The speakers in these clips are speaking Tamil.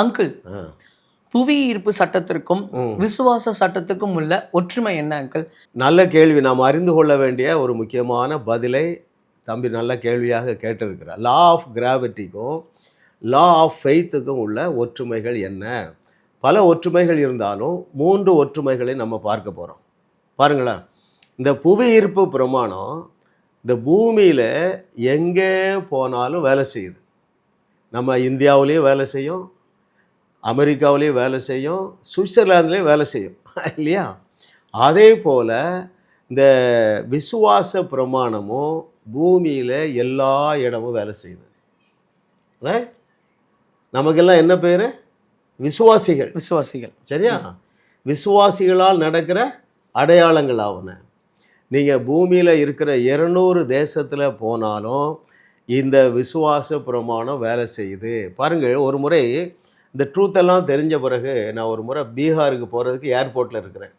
அங்கிள். புவி ஈர்ப்பு சட்டத்திற்கும் விசுவாச சட்டத்துக்கும் உள்ள ஒற்றுமை என்ன அங்கிள்? நல்ல கேள்வி. நாம் அறிந்து கொள்ள வேண்டிய ஒரு முக்கியமான பதிலை தம்பி நல்ல கேள்வியாக கேட்டிருக்கிறார். லா ஆஃப் கிராவிட்டிக்கும் லா ஆஃப் ஃபெய்த்துக்கும் உள்ள ஒற்றுமைகள் என்ன? பல ஒற்றுமைகள் இருந்தாலும் மூன்று ஒற்றுமைகளை நம்ம பார்க்க போகிறோம் பாருங்களேன் இந்த புவி ஈர்ப்பு பிரமாணம் இந்த பூமியில் எங்கே போனாலும் வேலை செய்யுது. நம்ம இந்தியாவிலையும் வேலை செய்யும் அமெரிக்காவிலையும் வேலை செய்யும் சுவிட்சர்லாந்துலேயும் வேலை செய்யும். இல்லையா? அதே போல் இந்த விசுவாச பிரமாணமும் பூமியில் எல்லா இடமும் வேலை செய்யுது. ரைட் நமக்கெல்லாம் என்ன பேர்? விசுவாசிகள். விசுவாசிகள். சரியா? விசுவாசிகளால் நடக்கிற அடையாளங்கள் ஆவன. நீங்கள் பூமியில் இருக்கிற இருநூறு தேசத்தில் போனாலும் இந்த விசுவாச பிரமாணம் வேலை செய்யுது. பாருங்கள் ஒரு முறை இந்த ட்ரூத் எல்லாம் தெரிஞ்ச பிறகு நான் ஒரு முறை பீகாருக்கு போகிறதுக்கு ஏர்போர்ட்டில் இருக்கிறேன்.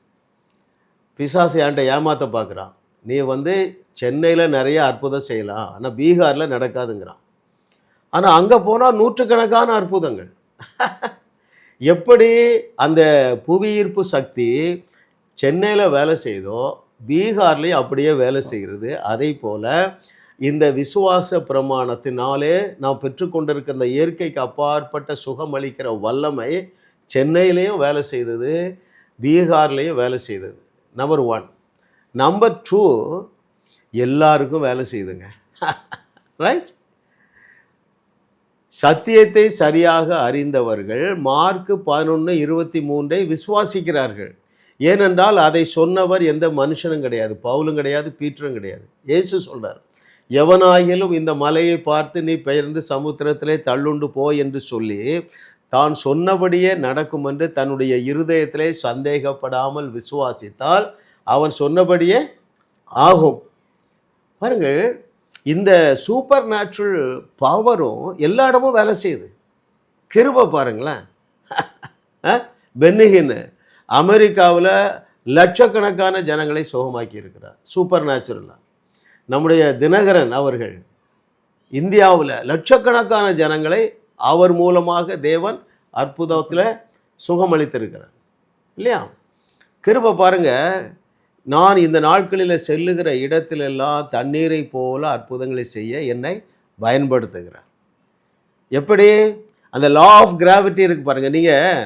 பிசாசு என்கிட்ட ஏமாத்த பார்க்குறான் நீ வந்து சென்னையில் நிறைய அற்புதம் செய்யலாம். ஆனால் பீகாரில் நடக்காதுங்கிறான். ஆனால் அங்கே போனால் நூற்றுக்கணக்கான அற்புதங்கள். எப்படி அந்த புவியீர்ப்பு சக்தி சென்னையில் வேலை செய்தோ பீகார்லேயும் அப்படியே வேலை செய்கிறது. அதே போல் இந்த விசுவாச பிரமாணத்தினாலே நாம் பெற்றுக்கொண்டிருக்கிற இந்த இயற்கைக்கு அப்பாற்பட்ட சுகம் அளிக்கிற வல்லமை சென்னையிலையும் வேலை செய்தது பீகார்லேயும் வேலை செய்தது. நம்பர் ஒன் நம்பர் டூ எல்லாருக்கும் வேலை செய்யுதுங்க ரைட் சத்தியத்தை சரியாக அறிந்தவர்கள் மார்க் பதினொன்று இருபத்தி மூன்றை விசுவாசிக்கிறார்கள். ஏனென்றால் அதை சொன்னவர் எந்த மனுஷனும் கிடையாது. பவுலும் கிடையாது பீட்டரும் கிடையாது. இயேசு சொல்கிறார் எவனாயிலும் இந்த மலையை பார்த்து நீ பெயர்ந்து சமுத்திரத்திலே தள்ளுண்டு போ என்று சொல்லி தான் சொன்னபடியே நடக்கும் என்று தன்னுடைய இருதயத்திலே சந்தேகப்படாமல் விசுவாசித்தால் அவன் சொன்னபடியே ஆகும். பாருங்கள் இந்த சூப்பர் நேச்சுரல் பவரும் எல்லா இடமும் வேலை செய்யுது. கிருபை பாருங்களேன். பென்னிகின்னு அமெரிக்காவில் லட்சக்கணக்கான ஜனங்களை சுகமாக்கி இருக்கிறார் சூப்பர் நேச்சுரலாக நம்முடைய தினகரன் அவர்கள் இந்தியாவில் லட்சக்கணக்கான ஜனங்களை அவர் மூலமாக தேவன் அற்புதத்தில் சுகமளித்திருக்கிறார். இல்லையா? கிருப பாருங்க நான் இந்த நாட்களில் செல்லுகிற இடத்திலெல்லாம் தண்ணீரை போல அற்புதங்களை செய்ய என்னை பயன்படுத்துகிறார். எப்படி? அந்த லா ஆஃப் கிராவிட்டி இருக்கு பாருங்கள் நீங்கள்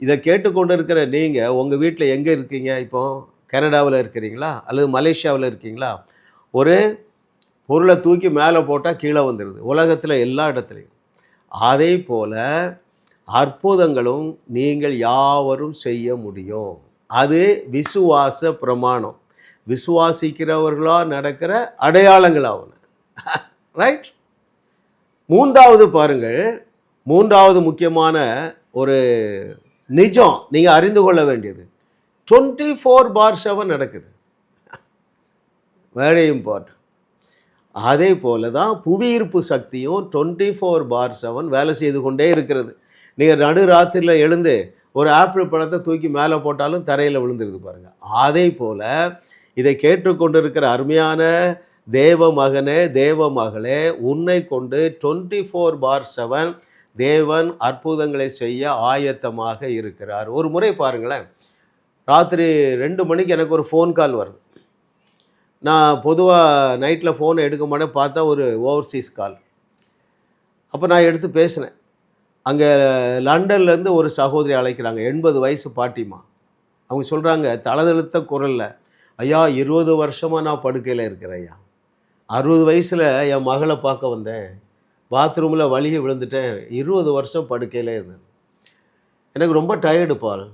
இதை கேட்டுக்கொண்டு இருக்கிற நீங்கள் உங்கள் வீட்டில் எங்கே இருக்கீங்க? இப்போ கனடாவில் இருக்கிறீங்களா? அல்லது மலேசியாவில் இருக்கீங்களா? ஒரு பொருளை தூக்கி மேலே போட்டால் கீழே வந்துடுது. உலகத்தில் எல்லா இடத்துலையும். அதே போல் அற்புதங்களும் நீங்கள் யாவரும் செய்ய முடியும். அது விசுவாச பிரமாணம். விசுவாசிக்கிறவர்களாக நடக்கிற அடையாளங்களாகும் ரைட் மூன்றாவது பாருங்கள். மூன்றாவது முக்கியமான ஒரு நிஜம். நீங்கள் அறிந்து கொள்ள வேண்டியது. டுவெண்ட்டி ஃபோர் பார் செவன் நடக்குது. வெரி இம்பார்ட்டன்ட் அதே போல தான் புவியீர்ப்பு சக்தியும் டுவெண்ட்டி ஃபோர் பார் செவன் வேலை செய்து கொண்டே இருக்கிறது. நீங்கள் நடு ராத்திரியில் எழுந்து ஒரு ஆப்பிள் பழத்தை தூக்கி மேலே போட்டாலும் தரையில் விழுந்துருது பாருங்கள் அதே போல் இதை கேட்டுக்கொண்டிருக்கிற அருமையான தேவ மகனே தேவ மகளே உன்னை கொண்டு டுவெண்ட்டி ஃபோர் பார் செவன் தேவன் அற்புதங்களை செய்ய ஆயத்தமாக இருக்கிறார். ஒரு முறை பாருங்களேன். ராத்திரி ரெண்டு மணிக்கு எனக்கு ஒரு ஃபோன் கால் வருது. நான் பொதுவாக நைட்டில் ஃபோனை எடுக்க மாட்டேன் பார்த்தா ஒரு ஓவர்சீஸ் கால் அப்போ நான் எடுத்து பேசினேன். அங்கே லண்டன்லேருந்து ஒரு சகோதரி அழைக்கிறாங்க எண்பது வயசு பாட்டிமா அவங்க சொல்கிறாங்க தளதழுத்த குரலில் ஐயா இருபது வருஷமாக நான் படுக்கையில் இருக்கிறேன் ஐயா. அறுபது வயசில் என் மகளை பார்க்க வந்தேன். பாத்ரூமில் வழியை விழுந்துட்டேன். இருபது வருஷம் படுக்கையில் இருந்தேன். எனக்கு ரொம்ப டயர்டு பால்.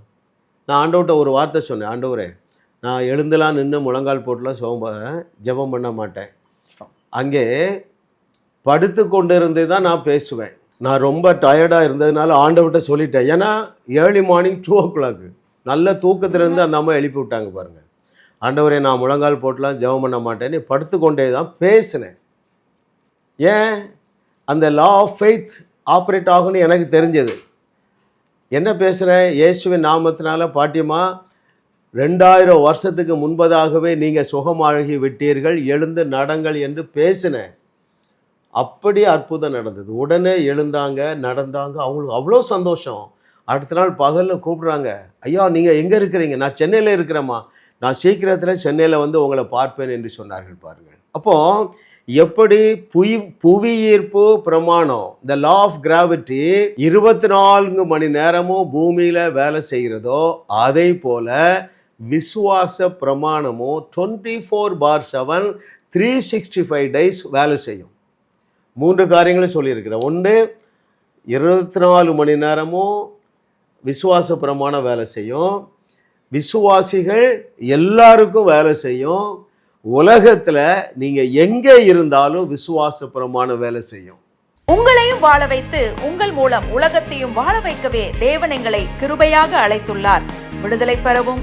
நான் ஆண்டவர்கிட்ட ஒரு வார்த்தை சொன்னேன் ஆண்டவரே நான் எழுந்தலாம் நின்று முழங்கால் போட்டுலாம் சோம்ப ஜெபம் பண்ண மாட்டேன். அங்கே படுத்து கொண்டு இருந்தே தான் நான் பேசுவேன். நான் ரொம்ப டயர்டாக இருந்ததுனால ஆண்டவர்கிட்ட சொல்லிட்டேன். ஏன்னா early morning two o'clock நல்ல தூக்கத்திலேருந்து அந்த அம்மா எழுப்பி விட்டாங்க பாருங்கள் ஆண்டவரை நான் முழங்கால் போட்டுலாம் ஜெபம் பண்ண மாட்டேன்னு படுத்து கொண்டே தான் பேசினேன். ஏன்? அந்த லா ஆஃப் ஃபெய்த் ஆப்ரேட் ஆகும்னு எனக்கு தெரிஞ்சது. என்ன பேசுகிறேன் இயேசுவின் நாமத்தினால பாட்டியமாக ரெண்டாயிரம் வருஷத்துக்கு முன்பதாகவே நீங்கள் சுகமாகி விட்டீர்கள் எழுந்து நடங்கள் என்று பேசினேன் அப்படி அற்புதம் நடந்தது. உடனே எழுந்தாங்க நடந்தாங்க. அவங்களுக்கு அவ்வளோ சந்தோஷம். அடுத்த நாள் பகலில் கூப்பிட்றாங்க. ஐயா நீங்கள் எங்கே இருக்கிறீங்க? நான் சென்னையில் இருக்கிறேம்மா. நான் சீக்கிரத்தில் சென்னையில் வந்து உங்களை பார்ப்பேன் என்று சொன்னார்கள் பாருங்கள். அப்போ எப்படி புவி புவியீர்ப்பு பிரமாணம் த லா ஆஃப் கிராவிட்டி இருபத்தி நான்கு மணி நேரமும் பூமியில் வேலை செய்கிறதோ அதே போல் விசுவாச பிரமாணமும் twenty four by seven three sixty five days வேலை செய்யும். மூன்று காரியங்களும் சொல்லியிருக்கிறேன் ஒன்று இருபத்தி நாலு மணி நேரமும் விசுவாச பிரமாணம் வேலை செய்யும். விசுவாசிகள் எல்லாருக்கும் வேலை செய்யும். உலகத்தில் நீங்கள் எங்கே இருந்தாலும் விசுவாச பிரமாணம் வேலை செய்யும். உங்களையும் வாழ வைத்து உங்கள் மூலம் உலகத்தையும் வாழ வைக்கவே தேவன் எங்களை கிருபையாக அழைத்துள்ளார். விடுதலை பெறவும்.